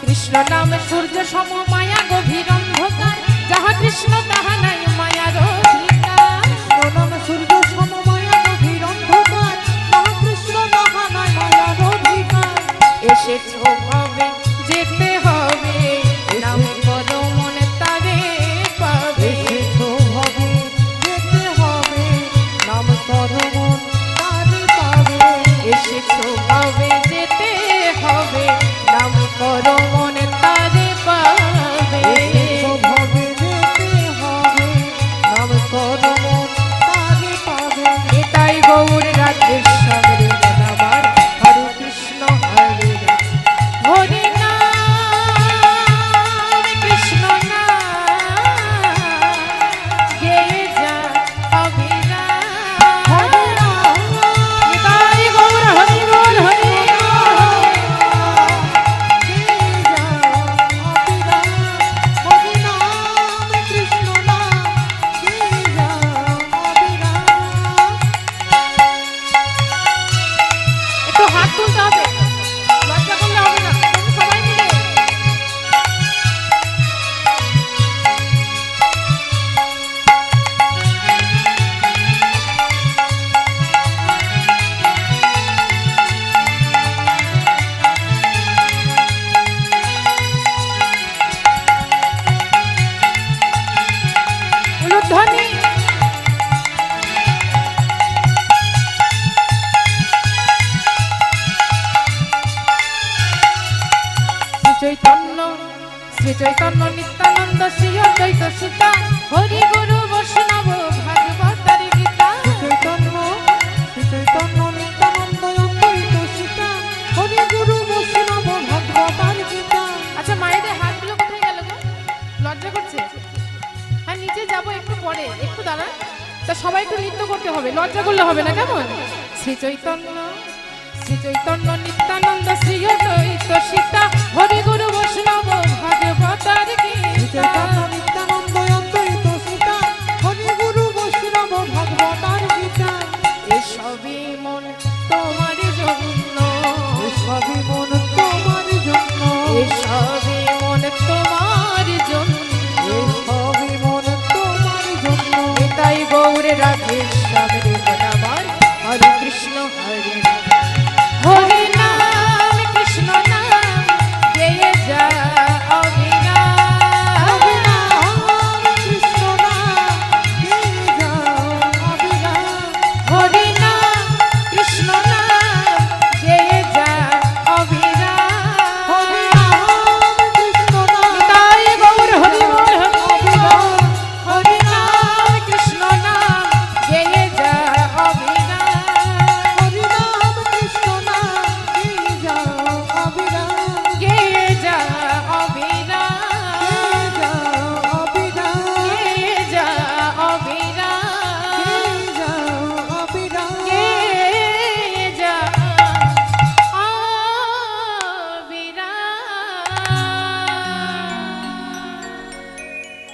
কৃষ্ণ নাম সূর্য সম মায়া গভীর অন্ধকার। যাহা কৃষ্ণ তাহা চৈতন্য শ্রী চৈতন্য নিত্যানন্দ শ্রী অদ্বৈত সীতা হরি গুরু বৈষ্ণব ভাগবতার গীতা। আচ্ছা মায়েদের হাতগুলো কোথায় গেল গো। লজ্জা করছে? হ্যাঁ নিচে যাব একটু পরে। একটু দাঁড়া তা সবাই একটু নৃত্য করতে হবে। লজ্জা করলে হবে না কেমন? শ্রী চৈতন্য শ্রী চৈতন্য নিত্য নিতাই গৌর রাধে সবরে হরে কৃষ্ণ হরে হরে